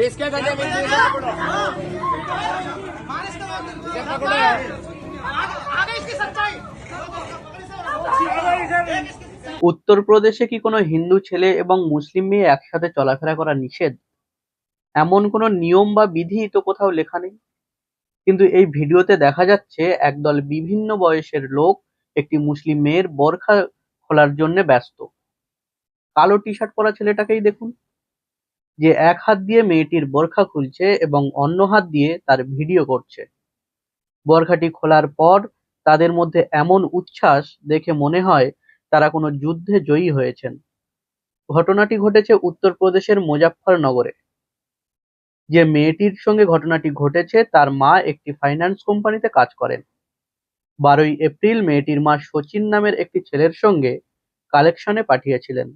इसके गड्ढे में इसे पकड़ो इसे पकड़ो आगे इसकी सच्चाई উত্তরপ্রদেশে কি কোনো হিন্দু ছেলে এবং মুসলিম মেয়ে একসাথে চলাফেরা করা নিষেধ এমন কোনো নিয়ম বা বিধি তো কোথাও লেখা নেই কিন্তু এই ভিডিওতে দেখা যাচ্ছে একদল বিভিন্ন বয়সের লোক একটি মুসলিম মেয়ের বোরখা খোলার জন্য ব্যস্ত কালো টি শার্ট পরা ছেলেটাকেই দেখুন যে এক হাত দিয়ে মেয়েটির বোরখা খুলছে এবং অন্য হাত দিয়ে তার ভিডিও করছে। বোরখাটি খোলার পর তাদের মধ্যে এমন উচ্ছ্বাস দেখে মনে হয় তারা কোনো যুদ্ধে জয়ী হয়েছেন। ঘটনাটি ঘটেছে উত্তরপ্রদেশের মুজাফফরনগরে। যে মেয়েটির সঙ্গে ঘটনাটি ঘটেছে, তার মা একটি ফাইন্যান্স কোম্পানিতে কাজ করেন। বারোই এপ্রিল মেয়েটির মা সচিন নামের একটি ছেলের সঙ্গে কালেকশনে পাঠিয়েছিলেন।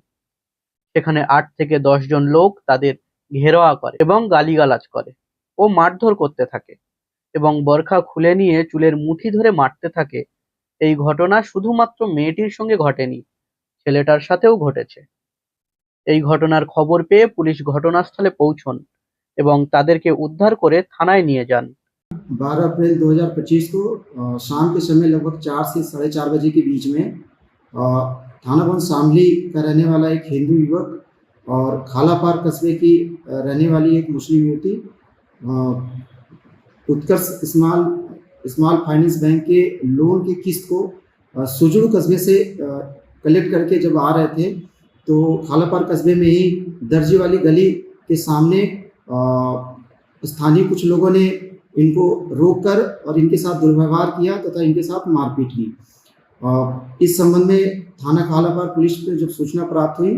সেখানে আট থেকে দশ জন লোক তাদের ঘেরাওয়া করে এবং গালিগালাজ করে ও মারধর করতে থাকে এবং বরখা খুলে নিয়ে চুলের মুঠি ধরে মারতে থাকে এই ঘটনা শুধুমাত্র মেয়েটির সঙ্গে ঘটেনি ছেলেটার সাথেও ঘটেছে এই ঘটনার খবর পেয়ে পুলিশ ঘটনাস্থলে পৌঁছন এবং তাদেরকে উদ্ধার করে থানায় নিয়ে যান 12 अप्रैल 2025 को अ, शाम के समय लगभग चार से साढ़े चार बजे के बीच में अ, थाना बंद शामली का रहने वाला एक हिंदू युवक और खालापार कस्बे की रहने वाली एक मुस्लिम युवती Utkarsh small small finance bank के लोन की किस्त को सुजुड़ कस्बे से कलेक्ट करके जब आ रहे थे तो खालापार कस्बे में ही दर्जी वाली गली के सामने स्थानीय कुछ लोगों ने इनको रोककर और इनके साथ दुर्व्यवहार किया तथा इनके साथ मारपीट की। इस संबंध में थाना खालापार पुलिस को जब सूचना प्राप्त हुई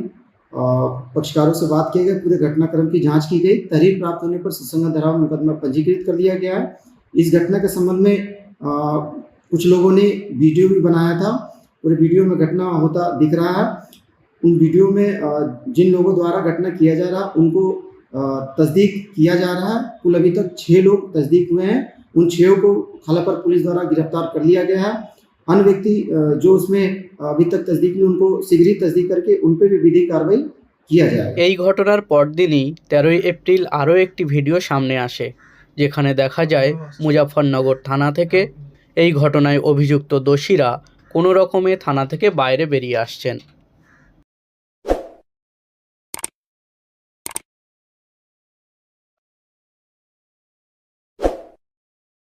पक्षकारों से बात किया गया पूरे घटनाक्रम की जाँच की गई। तहरीर प्राप्त होने पर सत्संग धारा मुकदमा पंजीकृत कर दिया गया है। इस घटना के संबंध में अ, कुछ लोगों ने वीडियो भी बनाया था। पूरे वीडियो में घटना होता दिख रहा है। उन वीडियो में अ, जिन लोगों द्वारा घटना किया जा रहा उनको तस्दीक किया जा रहा है। कुल अभी तक छः लोग तस्दीक हुए हैं। उन छः को खालापर पुलिस द्वारा गिरफ़्तार कर लिया गया है। अन्य व्यक्ति अ, जो उसमें अभी तक तस्दीक में उनको शीघ्र ही तस्दीक करके उन पर भी विधिक कार्रवाई किया जाएगा এই ঘটনার পরদিনই তেরোই এপ্রিল আরও একটি ভিডিও সামনে আসে যেখানে দেখা যায় মুজাফফরনগর থানা থেকে এই ঘটনায় অভিযুক্ত দোষীরা কোনো রকমে থানা থেকে বাইরে বেরিয়ে আসছেন